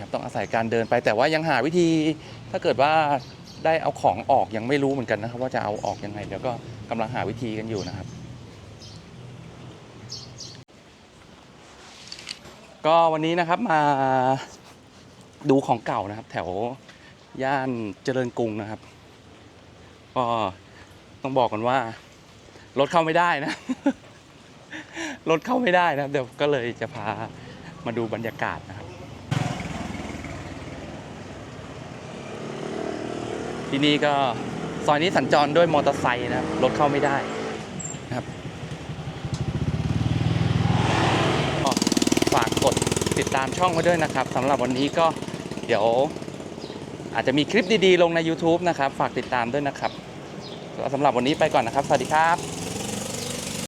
ครับต้องอาศัยการเดินไปแต่ว่ายังหาวิธีถ้าเกิดว่าได้เอาของออกยังไม่รู้เหมือนกันนะครับ ว่าจะเอาออกยังไงเดี๋ยวก็กำลังหาวิธีกันอยู่นะครับ ก็วันนี้นะครับมาดูของเก่านะครับ แถวย่านเจริญกรุงนะครับก็ต้องบอกกันว่ารถเข้าไม่ได้นะรถเข้าไม่ได้นะครับ เดี๋ยวก็เลยจะพามาดูบรรยากาศนะครับ ที่นี่ก็ซอยนี้สัญจรด้วยมอเตอร์ไซค์นะครับรถเข้าไม่ได้นะครับก็ฝากกดติดตามช่องเขาด้วยนะครับสำหรับวันนี้ก็เดี๋ยว อาจจะมีคลิปดีๆ ลงใน YouTube นะครับ ฝากติดตามด้วยนะครับสำหรับวันนี้ไปก่อนนะครับ สวัสดีครับ